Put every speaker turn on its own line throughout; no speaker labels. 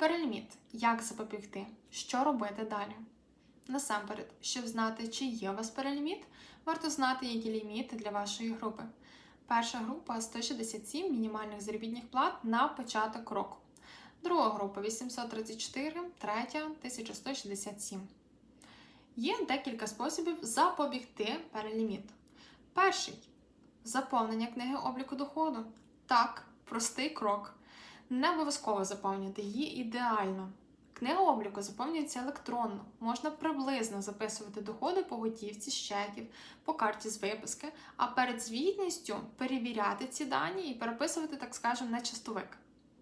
Переліміт. Як запобігти? Що робити далі? Насамперед, щоб знати, чи є у вас переліміт, варто знати, які ліміти для вашої групи. Перша група 167 мінімальних заробітних плат на початок року. Друга група 834, третя 1167. Є декілька способів запобігти переліміту. Перший заповнення книги обліку доходу. Так, простий крок. Не обов'язково заповнювати її ідеально. Книга обліку заповнюється електронно. Можна приблизно записувати доходи по готівці з чеків, по карті з виписки, а перед звітністю перевіряти ці дані і переписувати, так скажемо, на частовик.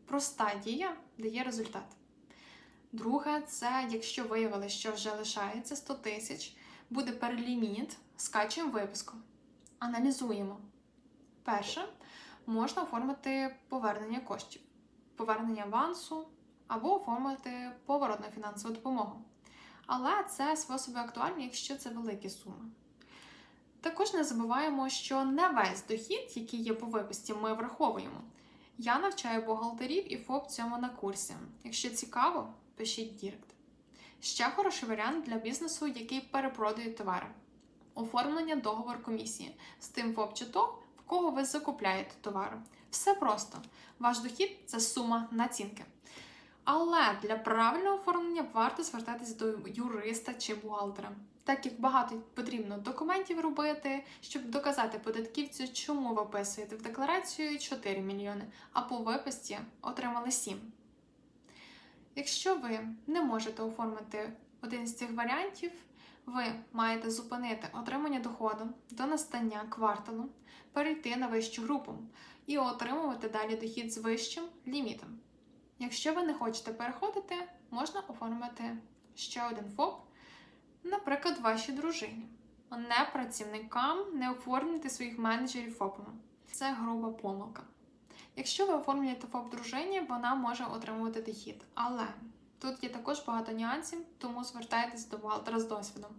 Проста дія дає результат. Друге, це якщо виявили, що вже лишається 100 тисяч, буде переліміт, скачуємо виписку. Аналізуємо. Перше, можна оформити повернення коштів, повернення авансу або оформити поворотну фінансову допомогу. Але це способи актуальні, якщо це великі суми. Також не забуваємо, що не весь дохід, який є по виписці, ми враховуємо. Я навчаю бухгалтерів і ФОП цьому на курсі. Якщо цікаво, пишіть Дірект. Ще хороший варіант для бізнесу, який перепродає товари. Оформлення договор комісії з тим ФОП чи ТОВ, кого ви закупляєте товари. Все просто. Ваш дохід це сума націнки. Але для правильного оформлення варто звертатись до юриста чи бухгалтера, так як багато потрібно документів робити, щоб доказати податківцю, чому ви описуєте в декларацію 4 мільйони, а по виписці отримали 7. Якщо ви не можете оформити один з цих варіантів, ви маєте зупинити отримання доходу до настання кварталу, перейти на вищу групу і отримувати далі дохід з вищим лімітом. Якщо ви не хочете переходити, можна оформити ще один ФОП, наприклад, вашій дружині. Не працівникам не оформлюйте своїх менеджерів ФОПами. Це груба помилка. Якщо ви оформлюєте ФОП дружині, вона може отримувати дохід. Але тут є також багато нюансів, тому звертайтеся до бухгалтера з досвідом.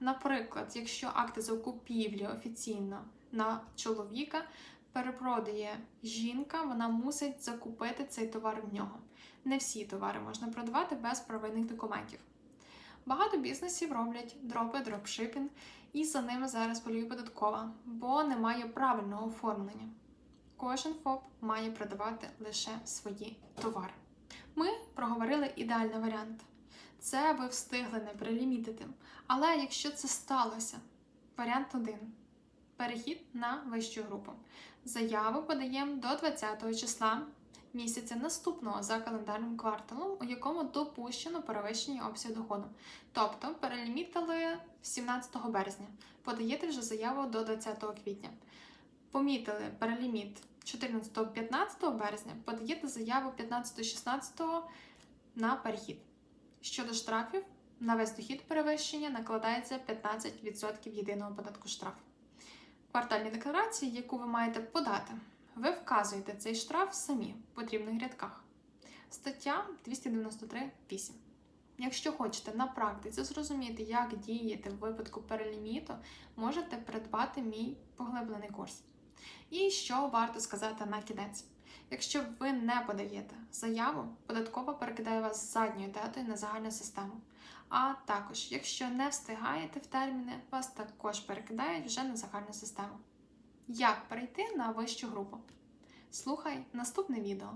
Наприклад, якщо акти закупівлі офіційно на чоловіка перепродає жінка, вона мусить закупити цей товар в нього. Не всі товари можна продавати без правильних документів. Багато бізнесів роблять дропи, дропшипінг, і за ними зараз полює податкова, бо немає правильного оформлення. Кожен ФОП має продавати лише свої товари. Проговорили ідеальний варіант. Це ви встигли не прилімітити. Але якщо це сталося, варіант один перехід на вищу групу. Заяву подаємо до 20 числа місяця наступного за календарним кварталом, у якому допущено перевищення обсягу доходу. Тобто перелімітили 17 березня. Подаєте вже заяву до 20 квітня. Помітили переліміт 14-15 березня, подаєте заяву 15-16 на перехід. Щодо штрафів, на весь дохід перевищення накладається 15% єдиного податку штрафу. В квартальній декларації, яку ви маєте подати, ви вказуєте цей штраф самі в потрібних рядках. Стаття 293.8. Якщо хочете на практиці зрозуміти, як діяти в випадку переліміту, можете придбати мій поглиблений курс. І що варто сказати на кінець? Якщо ви не подаєте заяву, податкова перекидає вас з задньою датою на загальну систему. А також, якщо не встигаєте в терміни, вас також перекидають вже на загальну систему. Як перейти на вищу групу? Слухай наступне відео.